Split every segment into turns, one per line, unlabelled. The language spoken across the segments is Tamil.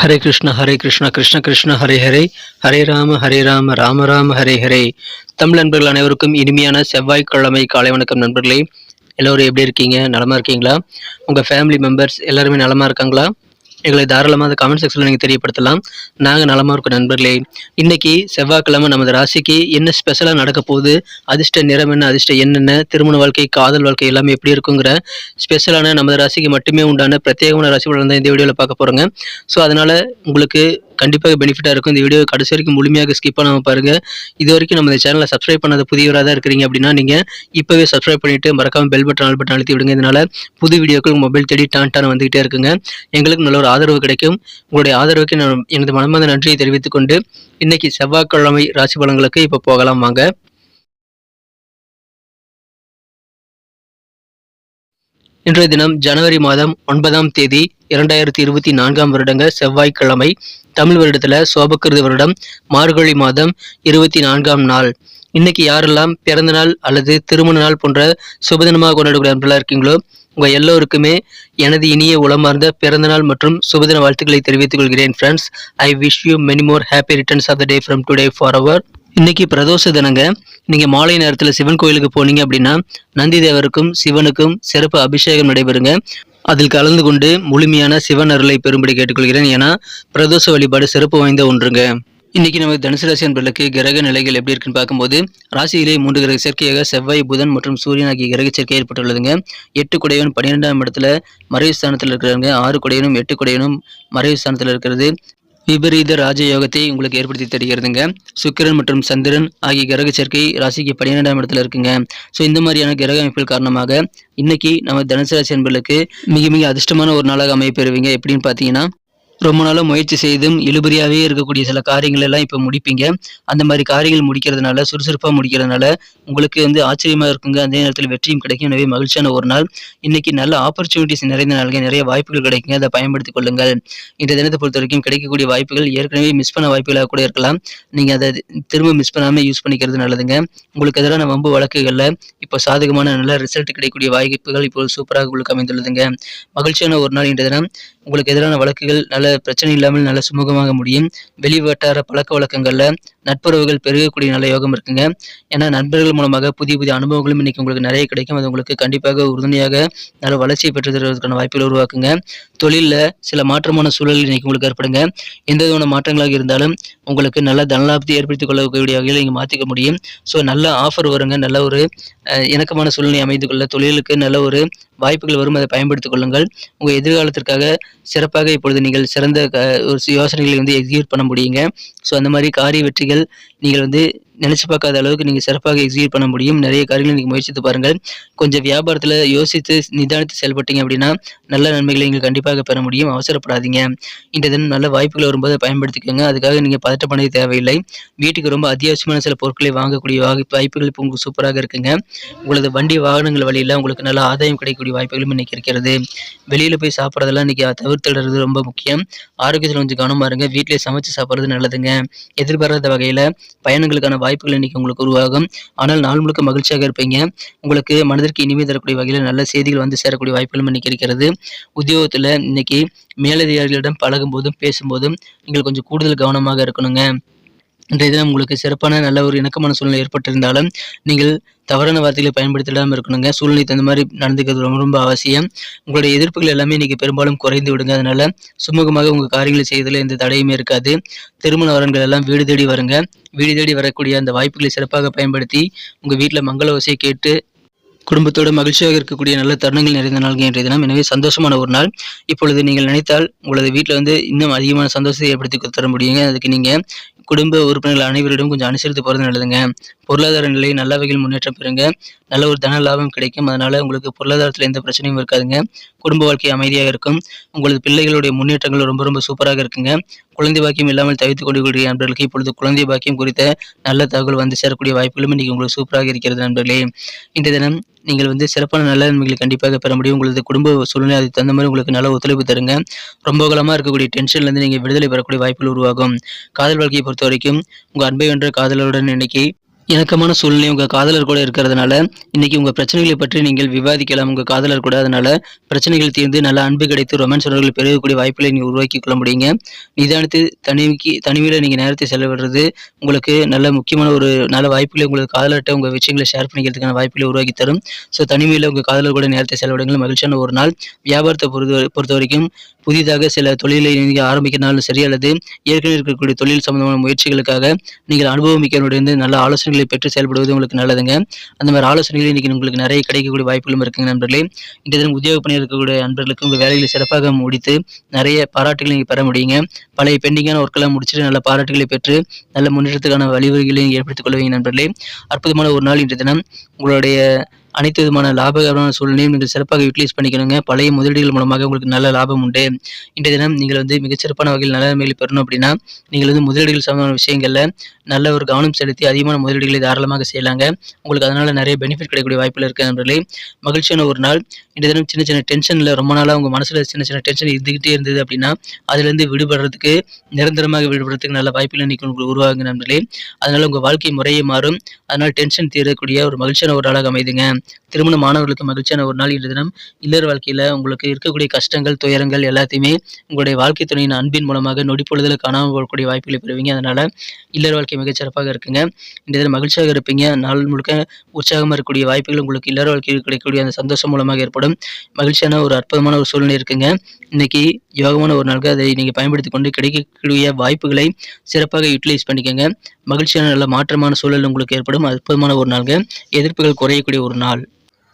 ஹரே கிருஷ்ண ஹரே கிருஷ்ண கிருஷ்ண கிருஷ்ண ஹரே ஹரே. ஹரே ராம ஹரே ராம ராம ராம ஹரே ஹரே. தமிழ் நண்பர்கள் அனைவருக்கும் இனிமையான செவ்வாய்க்கிழமை காலை வணக்கம் நண்பர்களே. எல்லோரும் எப்படி இருக்கீங்க? நலமா இருக்கீங்களா? உங்கள் ஃபேமிலி மெம்பர்ஸ் எல்லாருமே நலமா இருக்காங்களா? எங்களை தாராளமாக அந்த கமெண்ட் செக்ஷனில் நீங்கள் தெரியப்படுத்தலாம். நாங்கள் நலமாக இருக்கோம் நண்பர்களே. இன்றைக்கி செவ்வாய்க்கிழமை நமது ராசிக்கு என்ன ஸ்பெஷலாக நடக்க போகுது? அதிர்ஷ்ட நிறம் என்ன அதிர்ஷ்ட என்னென்ன திருமண வாழ்க்கை காதல் வாழ்க்கை எல்லாமே எப்படி இருக்குங்கிற ஸ்பெஷலான நமது ராசிக்கு மட்டுமே உண்டான பிரத்யேகமான ராசி பலன் தான் இந்த வீடியோவில் பார்க்க போகிறோங்க ஸோ அதனால் உங்களுக்கு கண்டிப்பாக பெனிஃபிட்டாக இருக்கும். இந்த வீடியோ கடைசி வரைக்கும் முழுமையாக ஸ்கிப் பண்ணாமல் பாருங்கள் இது வரைக்கும் நம்ம இந்த சேனலை சப்ஸ்கிரைப் பண்ணாத புதியவராக தான் இருக்கிறீங்க அப்படின்னா நீங்கள் இப்போவே சப்ஸ்கிரைப் பண்ணிவிட்டு மறக்காமல் பெல் பட்டன் ஆல் பட்டன் அழுத்தி விடுங்க. இதனால் புது வீடியோக்கள் மொபைல் தேடி டான் டான் வந்துகிட்டே இருக்குங்க. எங்களுக்கு நல்ல ஒரு ஆதரவு கிடைக்கும். உங்களுடைய ஆதரவுக்கு நான் எனது மனமார்ந்த நன்றியை தெரிவித்துக்கொண்டு இன்றைக்கி செவ்வாய்க்கிழமை ராசி பலன்களுக்கு இப்போ போகலாம் வாங்க. இன்றைய தினம் ஜனவரி மாதம் ஒன்பதாம் தேதி இரண்டாயிரத்தி இருபத்தி நான்காம் வருடங்க செவ்வாய்க்கிழமை தமிழ் வருடத்துல சோபக்கிருது வருடம் மார்கழி மாதம் இருபத்தி நான்காம் நாள். இன்னைக்கு யாரெல்லாம் பிறந்த நாள் அல்லது திருமண நாள் போன்ற சுபதினமாக கொண்டாடக்கூடிய நண்பர்களாக இருக்கீங்களோ உங்க எல்லோருக்குமே எனது இனிய உளமார்ந்த பிறந்த நாள் மற்றும் சுபதின வாழ்த்துக்களை தெரிவித்துக் கொள்கிறேன் friends I wish you many more happy returns of the day from today for our இன்னைக்கு பிரதோஷ தினங்க. நீங்கள் மாலை நேரத்தில் சிவன் கோயிலுக்கு போனீங்க அப்படின்னா நந்தி தேவருக்கும் சிவனுக்கும் சிறப்பு அபிஷேகம் நடைபெறுங்க. அதில் கலந்து கொண்டு முழுமையான சிவன் அருளை பெறும்படி கேட்டுக்கொள்கிறேன். ஏன்னா பிரதோஷ வழிபாடு சிறப்பு வாய்ந்த ஒன்றுங்க. இன்னைக்கு நம்ம தனுசு ராசி அன்பர்களுக்கு கிரக நிலைகள் எப்படி இருக்குன்னு பார்க்கும்போது ராசியிலே மூன்று கிரக சேர்க்கையாக செவ்வாய் புதன் மற்றும் சூரியன் ஆகிய கிரக சேர்க்கை ஏற்பட்டுள்ளதுங்க. எட்டு குடையவன் பன்னிரெண்டாம் இடத்துல மறைவு ஸ்தானத்தில் இருக்கிறாங்க ஆறு குடையனும் எட்டு குடையனும் மறைவு ஸ்தானத்தில் இருக்கிறது. விபரீத ராஜயோகத்தை உங்களுக்கு ஏற்படுத்தி தருகிறதுங்க. சுக்கிரன் மற்றும் சந்திரன் ஆகிய கிரக சேர்க்கை ராசிக்கு பன்னிரெண்டாம் இடத்துல இருக்குங்க. ஸோ இந்த மாதிரியான கிரக அமைப்புகள் காரணமாக இன்னைக்கு நம்ம தனுசு ராசி என்பர்களுக்கு மிக மிக அதிர்ஷ்டமான ஒரு நாளாக அமைப்பெறுவீங்க எப்படின்னு பார்த்தீங்கன்னா ரொம்ப நாளாக முயற்சி செய்தும் இழுபறியாகவே இருக்கக்கூடிய சில காரியங்கள் எல்லாம் இப்போ முடிப்பீங்க. அந்த மாதிரி காரியங்கள் முடிக்கிறதுனால சுறுசுறுப்பாக முடிக்கிறதுனால உங்களுக்கு வந்து ஆச்சரியமாக இருக்குங்க. அதே நேரத்தில் வெற்றியும் கிடைக்கும். எனவே மகிழ்ச்சியான ஒரு நாள். இன்னைக்கு நல்ல ஆப்பர்ச்சுனிட்டிஸ் நிறைந்த நாளுங்க. நிறைய வாய்ப்புகள் கிடைக்குங்க. அதை பயன்படுத்திக் கொள்ளுங்கள். இந்த தினத்தை பொறுத்த வரைக்கும் கிடைக்கக்கூடிய வாய்ப்புகள் ஏற்கனவே மிஸ் பண்ண வாய்ப்புகளாக கூட இருக்கலாம். நீங்கள் அதை திரும்ப மிஸ் பண்ணாமல் யூஸ் பண்ணிக்கிறது நல்லதுங்க. உங்களுக்கு எதிரான வம்பு வழக்குகளில் இப்போ சாதகமான நல்ல ரிசல்ட் கிடைக்கக்கூடிய வாய்ப்புகள் இப்போ சூப்பராக உங்களுக்கு அமைந்துள்ளதுங்க. மகிழ்ச்சியான ஒரு நாள் இன்றைய தினம். உங்களுக்கு எதிரான வழக்குகள் நல்ல பிரச்சனை இல்லாமல் நல்ல சுமூகமாக முடியும். வெளி வட்டார பழக்க வழக்கங்களில் நட்புறவுகள் பெருகக்கூடிய நல்ல யோகம் இருக்குங்க. ஏன்னா நண்பர்கள் மூலமாக புதிய புதிய அனுபவங்களும் இன்னைக்கு உங்களுக்கு நிறைய கிடைக்கும். அது உங்களுக்கு கண்டிப்பாக உறுதுணையாக நல்ல வளர்ச்சியை பெற்று தருவதற்கான வாய்ப்புகள் உருவாக்குங்க. தொழிலில் சில மாற்றமான சூழல் இன்னைக்கு உங்களுக்கு ஏற்படுங்க. எந்த விதமான மாற்றங்களாக இருந்தாலும் உங்களுக்கு நல்ல தனலாபத்தை ஏற்படுத்திக் கொள்ளக்கூடிய வகையில் நீங்கள் மாற்றிக்க முடியும். ஸோ நல்ல ஆஃபர் வருங்க. நல்ல ஒரு இணக்கமான சூழ்நிலை அமைந்து கொள்ள தொழிலுக்கு நல்ல ஒரு வாய்ப்புகள் வரும். அதை பயன்படுத்திக் கொள்ளுங்கள். உங்கள் எதிர்காலத்திற்காக சிறப்பாக இப்பொழுது நீங்கள் சிறந்த க- ஒரு யோசனைகளை வந்து எக்ஸிக்யூட் பண்ண முடியுங்க. ஸோ அந்த மாதிரி காரிய வெற்றிகள் நீங்கள் வந்து நினைச்சு பார்க்காத அளவுக்கு நீங்கள் சிறப்பாக எக்ஸிக்யூட் பண்ண முடியும். நிறைய காரியங்களை நீங்கள் முயற்சித்து பாருங்கள். கொஞ்சம் வியாபாரத்தில் யோசித்து நிதானித்து செயல்பட்டீங்க அப்படின்னா நல்ல நன்மைகளை நீங்கள் கண்டிப்பாக பெற முடியும். அவசரப்படாதீங்க. இந்த தினம் நல்ல வாய்ப்புகள் வரும்போது பயன்படுத்திக்கோங்க. அதுக்காக நீங்கள் பதட்டப்பட தேவையில்லை. வீட்டுக்கு ரொம்ப அத்தியாவசியமான சில பொருட்களை வாங்கக்கூடிய வாய்ப்பு- வாய்ப்புகள் இப்போ உங்களுக்கு சூப்பராக இருக்குங்க. உங்களது வண்டி வாகனங்கள் வழியில் உங்களுக்கு நல்ல ஆதாயம் கிடைக்கக்கூடிய வாய்ப்புகளும் இன்னைக்கு இருக்கிறது. வெளியில் போய் சாப்பிட்றதெல்லாம் இன்னைக்கு தவிர்த்துடுறது ரொம்ப முக்கியம். ஆரோக்கியத்தில் கொஞ்சம் கவனமாக இருங்க. வீட்டிலே சமைச்சு சாப்பிட்றது நல்லதுங்க. எதிர்பாராத வகையில் பயணங்களுக்கான வாய்ப்புகள் இன்னைக்கு உங்களுக்கு உருவாகும். ஆனால் நாள் முழுக்க மகிழ்ச்சியாக இருப்பீங்க. உங்களுக்கு மனதிற்கு இனிமை தரக்கூடிய வகையில் நல்ல செய்திகள் வந்து சேரக்கூடிய வாய்ப்புகளும் இன்னைக்கு இருக்கிறது. உத்தியோகத்தில் இன்னைக்கு மேலதிகாரிகளிடம் பழகும் போதும் பேசும்போதும் நீங்கள் கொஞ்சம் கூடுதல் கவனமாக இருக்கணுங்க. இன்றைய தினம் உங்களுக்கு சிறப்பான நல்ல ஒரு இணக்கமான சூழ்நிலை ஏற்பட்டிருந்தாலும் நீங்கள் தவறான வார்த்தைகளை பயன்படுத்திடாமல் இருக்கணுங்க. சூழ்நிலை தகுந்த மாதிரி நடந்துக்கிறது ரொம்ப ரொம்ப அவசியம். உங்களுடைய எதிர்ப்புகள் எல்லாமே இன்னைக்கு பெரும்பாலும் குறைந்து விடுங்க. அதனால சுமூகமாக உங்கள் காரியங்களை செய்வதில் எந்த தடையுமே இருக்காது. திருமண வரன்கள் எல்லாம் வீடு தேடி வருங்க. வீடு தேடி வரக்கூடிய அந்த வாய்ப்புகளை சிறப்பாக பயன்படுத்தி உங்கள் வீட்டில் மங்கள ஓசையை கேட்டு குடும்பத்தோடு மகிழ்ச்சியாக இருக்கக்கூடிய நல்ல தருணங்கள் நிறைந்த நாள்கள் இன்றைய தினம். எனவே சந்தோஷமான ஒரு நாள். இப்பொழுது நீங்கள் நினைத்தால் உங்களது வீட்டில் வந்து இன்னும் அதிகமான சந்தோஷத்தை ஏற்படுத்தி தர முடியுங்க. அதுக்கு நீங்கள் குடும்ப உறுப்பினர்கள் அனைவரிடம் கொஞ்சம் அனுசரித்து போகிறது நல்லதுங்க. பொருளாதார நிலை நல்ல வகையில் முன்னேற்றம் பெறுங்க. நல்ல ஒரு தன லாபம் கிடைக்கும். அதனால் உங்களுக்கு பொருளாதாரத்தில் எந்த பிரச்சனையும் இருக்காதுங்க. குடும்ப வாழ்க்கை அமைதியாக இருக்கும். உங்களது பிள்ளைகளுடைய முன்னேற்றங்கள் ரொம்ப ரொம்ப சூப்பராக இருக்குங்க. குழந்தை பாக்கியம் இல்லாமல் தவித்துக் கொண்டிருக்கிற நண்பர்களுக்கு இப்பொழுது குழந்தை பாக்கியம் குறித்த நல்ல தகவல் வந்து சேரக்கூடிய வாய்ப்புகளும் இன்றைக்கி உங்களுக்கு சூப்பராக இருக்கிறது நண்பர்களே. இந்த தினம் நீங்கள் வந்து சிறப்பான நல்ல நன்மைகளை கண்டிப்பாக பெற முடியும். உங்களது குடும்ப சூழ்நிலை அதுக்கு தகுந்த மாதிரி உங்களுக்கு நல்ல ஒத்துழைப்பு தருங்க. ரொம்ப காலமாக இருக்கக்கூடிய டென்ஷன்லேருந்து நீங்கள் விடுதலை பெறக்கூடிய வாய்ப்புகள் உருவாகும். காதல் வாழ்க்கையை பொறுத்த வரைக்கும் உங்கள் அன்பை வென்ற காதலருடன் இன்னைக்கு இணக்கமான சூழ்நிலை உங்கள் காதலர் கூட இருக்கிறதுனால இன்றைக்கி உங்கள் பிரச்சனைகளை பற்றி நீங்கள் விவாதிக்கலாம். உங்கள் காதலர் கூட அதனால் பிரச்சனைகள் தீர்ந்து நல்ல அன்பு கிடைத்து ரொமான்ஸ் உணர்வுகள் பெருகக்கூடிய வாய்ப்புகளை நீங்கள் உருவாக்கி கொள்ள முடியுங்க. நிதானித்து தனிமைக்கு தனிமையில் நீங்கள் நேரத்தை செலவிடுறது உங்களுக்கு நல்ல முக்கியமான ஒரு நல்ல வாய்ப்புகளை உங்களுக்கு காதலர்கிட்ட உங்கள் விஷயங்களை ஷேர் பண்ணிக்கிறதுக்கான வாய்ப்புகளை உருவாக்கி தரும். ஸோ தனிமையில் உங்கள் காதலர் கூட நேரத்தை செலவிடுங்கள். மகிழ்ச்சியான ஒரு நாள். வியாபாரத்தை பொறுத்த பொறுத்த வரைக்கும் புதிதாக சில தொழிலை நீங்கள் ஆரம்பிக்கிறனாலும் சரி அல்லது ஏற்கனவே இருக்கக்கூடிய தொழில் சம்பந்தமான முயற்சிகளுக்காக நீங்கள் அனுபவமிக்கவருடன் நல்ல ஆலோசனை ஆலோசனைகளை பெற்று செயல்படுவது உங்களுக்கு நல்லதுங்க. அந்த மாதிரி ஆலோசனைகள் இன்னைக்கு உங்களுக்கு நிறைய கிடைக்கக்கூடிய வாய்ப்புகளும் இருக்குங்க நண்பர்களே. இன்றைய தினம் உத்தியோக பணியில் இருக்கக்கூடிய நண்பர்களுக்கு உங்கள் வேலைகளை சிறப்பாக முடித்து நிறைய பாராட்டுகளை நீங்கள் பெற முடியுங்க. பழைய பெண்டிங்கான ஒர்க்கெல்லாம் முடிச்சுட்டு நல்ல பாராட்டுகளை பெற்று நல்ல முன்னேற்றத்துக்கான வழிவகைகளை ஏற்படுத்திக் கொள்வீங்க நண்பர்களே. அற்புதமான ஒரு நாள் இன்றைய தினம். உங்களுடைய அனைத்து விதமான லாபகரமான சூழ்நிலையும் நீங்கள் சிறப்பாக யூட்டிலைஸ் பண்ணிக்கணுங்க. பழைய முதலீடுகள் மூலமாக உங்களுக்கு நல்ல லாபம் உண்டு. இன்றைய தினம் நீங்கள் வந்து மிகச்சிறப்பான வகையில் நல்ல நிலைமைகளை பெறணும் அப்படின்னா நீங்கள் வந்து முதலீடுகள் சம்பந்தமான விஷயங்களில் நல்ல ஒரு கவனம் செலுத்தி அதிகமான முதலீடுகளை தாராளமாக செய்யலாங்க. உங்களுக்கு அதனால் நிறைய பெனிஃபிட் கிடைக்கக்கூடிய வாய்ப்பில் இருக்குது நண்பர்களே. மகிழ்ச்சியான ஒரு நாள். இன்றைய தினம் சின்ன சின்ன டென்ஷனில் ரொம்ப நாளாக உங்கள் மனசில் சின்ன சின்ன டென்ஷன் இருந்துக்கிட்டே இருந்தது அப்படின்னா அதுலேருந்து விடுபடுறதுக்கு நிரந்தரமாக விடுபடுறதுக்கு நல்ல வாய்ப்பில் இன்றைக்கி உங்களுக்கு உருவாகுங்க நண்பர்களே. அதனால் உங்கள் வாழ்க்கை முறையே மாறும். அதனால் டென்ஷன் தீரக்கூடிய ஒரு மகிழ்ச்சியான ஒரு நாளாக அமைதுங்க. திருமண மாணவர்களுக்கு மகிழ்ச்சியான ஒரு நாள் இன்றைய தினம். இல்லற வாழ்க்கையில் உங்களுக்கு இருக்கக்கூடிய கஷ்டங்கள் துயரங்கள் எல்லாத்தையுமே உங்களுடைய வாழ்க்கை துணையின் அன்பின் மூலமாக நொடிப்பொழுதில் காணாமல் போகக்கூடிய வாய்ப்புகளை பெறுவீங்க. அதனால் இல்லற வாழ்க்கை மிகச்சிறப்பாக இருக்குங்க. இன்றைய தினம் மகிழ்ச்சியாக இருப்பீங்க. நாள் முழுக்க உற்சாகமாக இருக்கக்கூடிய வாய்ப்புகள் உங்களுக்கு இல்லற வாழ்க்கையில் கிடைக்கக்கூடிய அந்த சந்தோஷம் மூலமாக ஏற்படும். மகிழ்ச்சியான ஒரு அற்புதமான ஒரு சூழ்நிலை இருக்குங்க. இன்னைக்கு யோகமான ஒரு நாளுக்கு அதை நீங்கள் பயன்படுத்தி கொண்டு கிடைக்கக்கூடிய வாய்ப்புகளை சிறப்பாக யூட்டிலைஸ் பண்ணிக்கோங்க. மகிழ்ச்சியான நல்ல மாற்றமான சூழல் உங்களுக்கு ஏற்படும். அற்புதமான ஒரு நாளுங்க. எதிர்ப்புகள் குறையக்கூடிய ஒரு நாள்.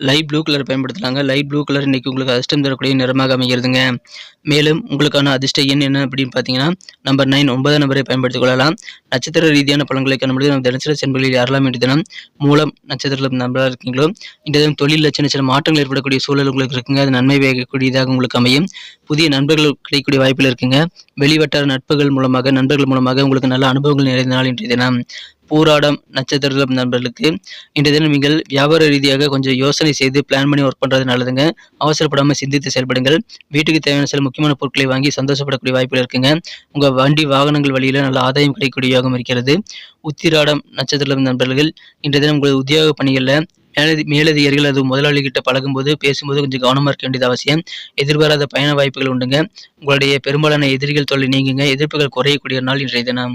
லைட் ப்ளூ கலர் பயன்படுத்தலாங்க. லைட் ப்ளூ கலர் இன்றைக்கி உங்களுக்கு அதிர்ஷ்டம் தரக்கூடிய நிறமாக அமைகிறதுங்க. மேலும் உங்களுக்கான அதிர்ஷ்ட எண் என்ன அப்படின்னு பார்த்தீங்கன்னா நம்பர் நைன் ஒன்பதாம் நம்பரை பயன்படுத்திக் கொள்ளலாம். நட்சத்திர ரீதியான பழங்களை காணும்போது நம்ம தினசரி சென்பர்களில் யாரெல்லாம் இன்று தினம் மூலம் நட்சத்திரத்தில் நம்பராக இருக்கீங்களோ இந்த தினம் தொழிலில் சின்ன சின்ன மாற்றங்கள் ஏற்படக்கூடிய சூழல் உங்களுக்கு இருக்குங்க. அது நன்மை வேகக்கூடியதாக உங்களுக்கு அமையும். புதிய நண்பர்கள் கிடைக்கக்கூடிய வாய்ப்பில் இருக்குங்க. வெளிவட்டார நட்புகள் மூலமாக நண்பர்கள் மூலமாக உங்களுக்கு நல்ல அனுபவங்கள் நிறைந்த நாள் இன்றைய தினம். பூராடம் நட்சத்திரம் நண்பர்களுக்கு இன்றைய தினம் நீங்கள் வியாபார ரீதியாக கொஞ்சம் யோசனை செய்து பிளான் பண்ணி ஒர்க் பண்ணுறது நல்லதுங்க. அவசரப்படாமல் சிந்தித்து செயல்படுங்கள். வீட்டுக்கு தேவையான சில முக்கியமான பொருட்களை வாங்கி சந்தோஷப்படக்கூடிய வாய்ப்புகள் இருக்குங்க. உங்கள் வண்டி வாகனங்கள் வழியில் நல்ல ஆதாயம் கிடைக்கக்கூடிய யோகம் இருக்கிறது. உத்திராடம் நட்சத்திரம் நண்பர்கள் இன்றைய தினம் உங்களது உத்தியோக பணிகளில் மேலதி மேலதிகாரிகள் அது முதலாளிகிட்ட பழகும்போது பேசும்போது கொஞ்சம் கவனமாக இருக்க வேண்டியது அவசியம். எதிர்பாராத பயண வாய்ப்புகள் உண்டுங்க. உங்களுடைய பெரும்பாலான எதிரிகள் தொல்லை நீங்குங்க. எதிர்ப்புகள் குறையக்கூடிய நாள் இன்றைய தினம்.